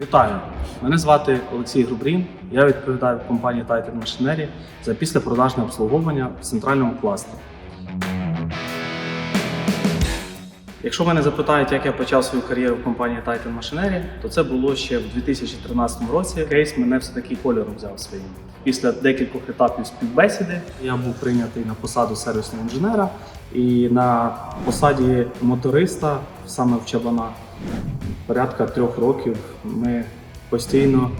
Вітаю! Мене звати Олексій Грубрін. Я відповідаю в компанії Titan Machinery за післяпродажне обслуговування в центральному кластері. Якщо мене запитають, як я почав свою кар'єру в компанії Titan Machinery, то це було ще в 2013 році. Кейс мене все-таки кольором взяв своїм. Після декількох етапів співбесіди я був прийнятий на посаду сервісного інженера і на посаді моториста саме в Чабана. Порядка трьох років ми постійно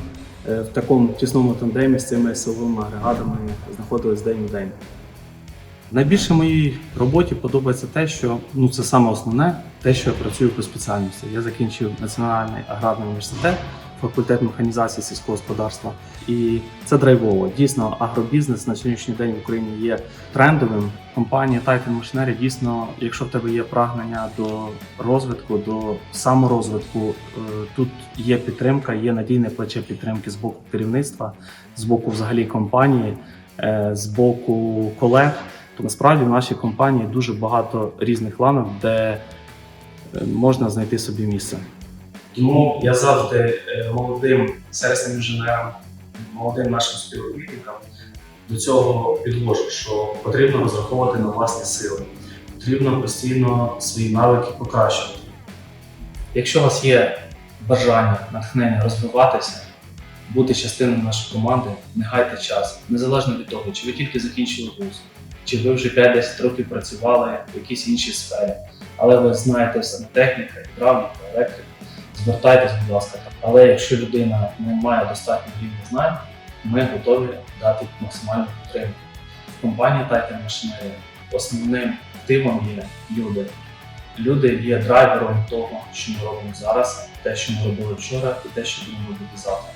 е, в такому тісному тандемі з цими силовими агрегатами знаходились день у день. Найбільше моїй роботі подобається те, що ну це саме основне, те, що я працюю по спеціальності. Я закінчив Національний аграрний університет, факультет механізації сільського господарства, і це драйвово. Дійсно, агробізнес на сьогоднішній день в Україні є трендовим. Компанія Titan Machinery дійсно, якщо в тебе є прагнення до розвитку, до саморозвитку, е, тут є підтримка, є надійне плече підтримки з боку керівництва, з боку взагалі компанії, е, з боку колег то насправді в нашій компанії дуже багато різних ланок, де е, можна знайти собі місце. Тому я завжди е, молодим сервісним інженерам, молодим нашим співробітникам до цього підложу, що потрібно розраховувати на власні сили, потрібно постійно свої навики покращувати. Якщо у вас є бажання, натхнення розвиватися, бути частиною нашої команди, не гайте час, незалежно від того, чи ви тільки закінчили вуз, чи ви вже 5-10 років працювали в якійсь іншій сфері, але ви знаєте все техніка, гідравліка, електрика, звертайтесь, будь ласка. Але якщо людина не має достатньо рівня знань, ми готові дати максимальну підтримку. В компанії Titan Machinery основним активом є люди. Люди є драйвером того, що ми робимо зараз, те, що ми робили вчора, і те, що будемо робити завтра.